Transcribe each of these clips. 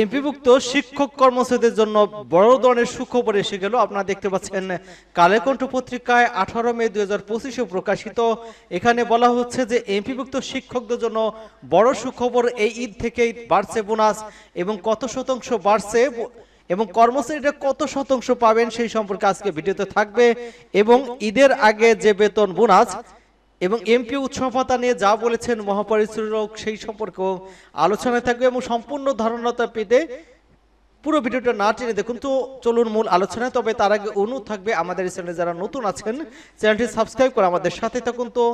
এমপিভুক্ত শিক্ষক কর্মচারীদের জন্য বড় ধরনের সুখবর এসে গেল। আপনারা দেখতে পাচ্ছেন কালেকণ্ঠ পত্রিকায় আঠারো মে দুই হাজার পঁচিশে প্রকাশিত। এখানে বলা হচ্ছে যে এমপিভুক্ত শিক্ষকদের জন্য বড় সুখবর এই ঈদ থেকেই বাড়ছে বোনাস এবং কত শতাংশ বাড়ছে এবং কর্মচারীরা কত শতাংশ পাবেন সেই সম্পর্কে আজকে ভিডিওতে থাকবে। এবং ঈদের আগে যে বেতন বোনাস এবং এমপি উৎসব ভাতা নিয়ে যা বলেছেন মহাপরিচালক সেই সম্পর্কেও আলোচনায় থাকবে এবং সম্পূর্ণ ধারণাটা পেতে পুরো ভিডিওটা না টেনে দেখুন তো চলুন মূল আলোচনায়। তবে তার আগে অনুরোধ থাকবে আমাদের এই চ্যানেলে যারা নতুন আছেন চ্যানেলটি সাবস্ক্রাইব করে আমাদের সাথে থাকুন তো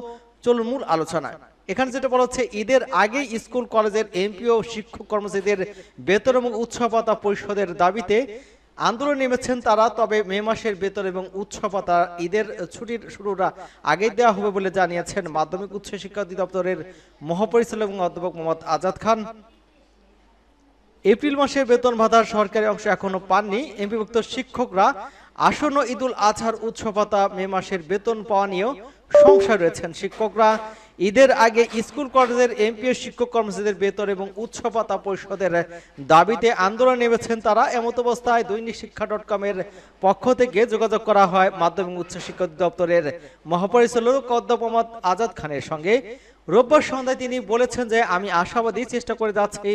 চলুন মূল আলোচনায়। এখানে যেটা বলা হচ্ছে ঈদের আগে স্কুল কলেজের এমপি ও শিক্ষক কর্মচারীদের বেতন এবং উৎসব ভাতা পরিষদের দাবিতে আন্দোলন নেমেছেন তারা, তবে মে মাসের বেতন এবং উৎসব ভাতা ঈদের ছুটির শুরুটা আগে দেওয়া হবে বলে জানিয়েছেন মাধ্যমিক উচ্চ শিক্ষা অধিদপ্তরের মহাপরিচালক এবং অধ্যাপক মোহাম্মদ আজাদ খান। এপ্রিল মাসের বেতন ভাতার সরকারি অংশ এখনও পাননি। এমপিভুক্ত শিক্ষকরা আসন্ন ঈদুল আজহার উৎসব ভাতা মে মাসের বেতন পাওয়া নিয়েও সংশয় রয়েছেন শিক্ষকরা। ঈদের আগে স্কুল কলেজের এমপিও, শিক্ষক কর্মচারীদের বেতন এবং উৎসপাতা পরিষদের দাবিতে আন্দোলন নেমেছেন তারা। এমত অবস্থায় দৈনিক শিক্ষা ডট কমের পক্ষ থেকে যোগাযোগ করা হয় মাধ্যমিক উচ্চ শিক্ষা দপ্তরের মহাপরিচালক অধ্যাপক আজাদ খানের সঙ্গে। রোববার সন্ধ্যায় তিনি বলেছেন যে, আমি আশাবাদী চেষ্টা করে যাচ্ছি।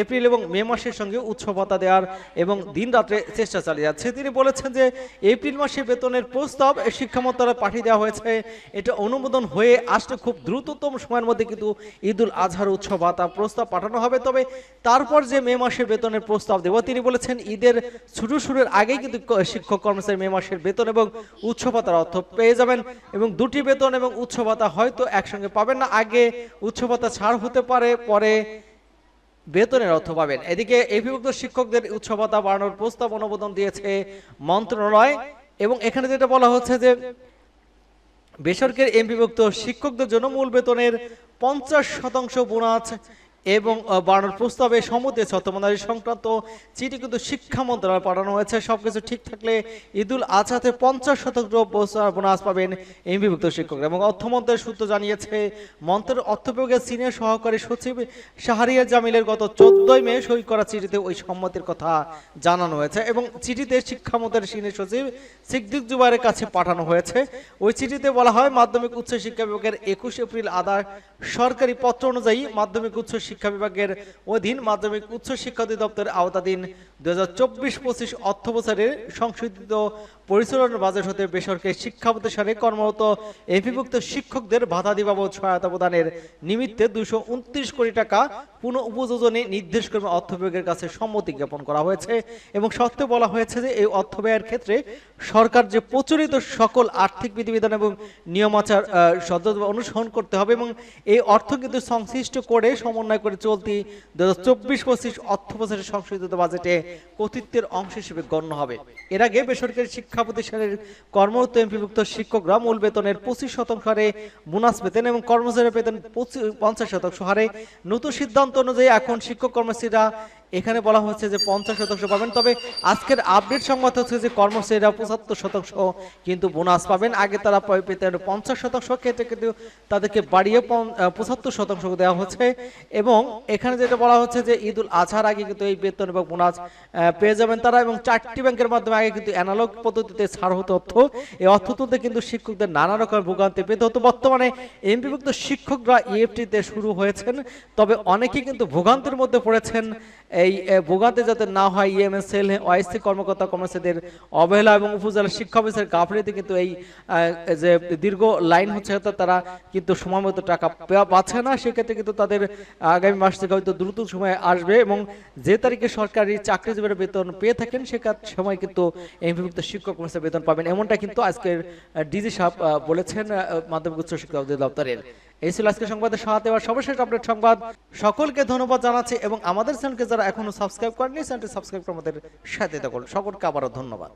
এপ্রিল এবং মে মাসের সঙ্গে উৎসব ভাতা দেওয়ার এবং দিন রাত্রে চেষ্টা চালিয়ে যাচ্ছে। তিনি বলেছেন যে, এপ্রিল মাসে বেতনের প্রস্তাব শিক্ষা মন্ত্রণালয়ে পাঠিয়ে দেওয়া হয়েছে। এটা অনুমোদন হয়ে আসলে খুব দ্রুততম সময়ের মধ্যে কিন্তু ঈদুল আজহার উৎসব ভাতা প্রস্তাব পাঠানো হবে। তবে তারপর যে মে মাসের বেতনের প্রস্তাব দেব, তিনি বলেছেন ঈদের ছুটু শুরুর আগেই কিন্তু শিক্ষক কর্মচারী মে মাসের বেতন এবং উৎসব ভাতার অর্থ পেয়ে যাবেন এবং দুটি বেতন এবং উৎসব ভাতা হয়তো একসঙ্গে পাবেন না। আগে ভাতা ছাড় হতে পারে, পরে বেতনের অর্থ পাবেন। এদিকে এভিভুক্ত শিক্ষকদের ভাতা বাড়ানোর প্রস্তাব অনুমোদন দিয়েছে মন্ত্রণালয় এবং এখানে যেটা বলা হচ্ছে যে বেসরকারি এমপিভুক্ত শিক্ষকদের জন্য মূল বেতনের পঞ্চাশ শতাংশ বোনাস এবং বাড়ানোর প্রস্তাবে সম্মতি ছত্রমন্দারি সংক্রান্ত চিঠি কিন্তু শিক্ষা মন্ত্রণালয়ে পাঠানো হয়েছে। সবকিছু ঠিক থাকলে ঈদুল আজহাতে পঞ্চাশ শতাংশ বোনাস পাবেন এমপিভুক্ত শিক্ষকরা এবং অর্থমন্ত্রের সূত্র জানিয়েছে মন্ত্রের অর্থ বিভাগের সিনিয়র সহকারী সচিব শাহরিয়া জামিলের গত চোদ্দই মে সই করা চিঠিতে ওই সম্মতির কথা জানানো হয়েছে এবং চিঠিতে শিক্ষামন্ত্রের সিনিয়র সচিব সিদ্দিক জুবাইরের কাছে পাঠানো হয়েছে। ওই চিঠিতে বলা হয়, মাধ্যমিক উচ্চ শিক্ষা বিভাগের একুশ এপ্রিল আদার সরকারি পত্র অনুযায়ী মাধ্যমিক উচ্চ শিক্ষা বিভাগের অধীন মাধ্যমিক উচ্চ শিক্ষা অধিদপ্তরের আওতাধীন দু হাজার চব্বিশ পঁচিশ অর্থ বছরের সংশোধিত পরিচালনার বাজেট হতে বেসরকারি শিক্ষা প্রতিষ্ঠানে কর্মরত এপিভুক্ত শিক্ষকদের ভাতা দিবাবদ সহায়তা প্রদানের নিমিত্তে দুশো উনত্রিশ কোটি টাকা পুনঃ উপযোজনে নির্দেশ ক্রমে অর্থ বিভাগের কাছে সম্মতি জ্ঞাপন করা হয়েছে এবং সত্ত্বেও বলা হয়েছে যে এই অর্থ ব্যয়ের ক্ষেত্রে সরকার যে প্রচলিত সকল আর্থিক বিধিবিধান এবং নিয়মাচার সদ্যভাবে অনুসরণ করতে হবে এবং এই অর্থ কিন্তু সংশ্লিষ্ট করে সমন্বয় করে চলতি দু হাজার চব্বিশ পঁচিশ অর্থ বছরের সংশোধিত বাজেটে কর্তৃত্বের অংশ হিসেবে গণ্য হবে। এর আগে বেসরকারি শিক্ষা প্রতিষ্ঠানের কর্মরত এমপিভুক্ত শিক্ষকরা মূল বেতনের পঁচিশ শতাংশ হারে বোনাস পেতেন এবং কর্মচারীর বেতন পঁচিশ পঞ্চাশ শতাংশ হারে। নতুন সিদ্ধান্ত অনুযায়ী এখন শিক্ষক কর্মচারীরা এখানে বলা হচ্ছে যে পঞ্চাশ শতাংশ পাবেন। তবে আজকের আপডেট সংবাদ হচ্ছে যে কর্মচারীরা পঁচাত্তর শতাংশ কিন্তু বোনাস পাবেন। আগে তারা পেতেন পঞ্চাশ শতাংশ ক্ষেত্রে কিন্তু তাদেরকে বাড়িয়ে পঁচাত্তর শতাংশ দেওয়া হচ্ছে। এবং এখানে যেটা বলা হচ্ছে যে ঈদুল আজহার আগে কিন্তু এই বেতন এবং বোনাস পেয়ে যাবেন তারা এবং চারটি ব্যাংকের মাধ্যমে আগে কিন্তু অ্যানালগ পদ্ধতিতে ছাড় হতো অর্থ। এই অর্থ তুলতে কিন্তু শিক্ষকদের নানা রকম ভোগান্তি পেতে হতো। বর্তমানে এমপিভুক্ত শিক্ষকরা ইএফটিতে শুরু হয়েছেন, তবে অনেকেই কিন্তু ভোগান্তির মধ্যে পড়েছেন। এই ভোগাতে যাতে না হয় ইএমএস সেল ওয়াইসি কর্মকর্তা কর্মচারীদের অবহেলা এবং উপজেলা শিক্ষা অফিসের গাফলিতে কিন্তু এই যে দীর্ঘ লাইন হচ্ছে তারা কিন্তু সময় মতো টাকা পাচ্ছে না। সেক্ষেত্রে কিন্তু তাদের আগামী মাস থেকে হয়তো দ্রুত সময় আসবে এবং যে তারিখে সরকারি চাকরিজীবীরা বেতন পেয়ে থাকেন, সে সময় কিন্তু এমপিভুক্ত শিক্ষক কর্মচারী বেতন পাবেন। এমনটা কিন্তু আজকের ডিজি সাহেব বলেছেন মাধ্যমিক উচ্চ শিক্ষা অধিদপ্তরের। এই ছিল আজকে সংবাদের সাথে এবার সর্বশেষ আপডেট সংবাদ। সকলকে ধন্যবাদ জানাচ্ছি এবং আমাদের চ্যানেলকে যারা এখনও সাবস্ক্রাইব করেনি চ্যানেলটি সাবস্ক্রাইব করে আমাদের সাথে থাকুন। সকলকে আবারও ধন্যবাদ।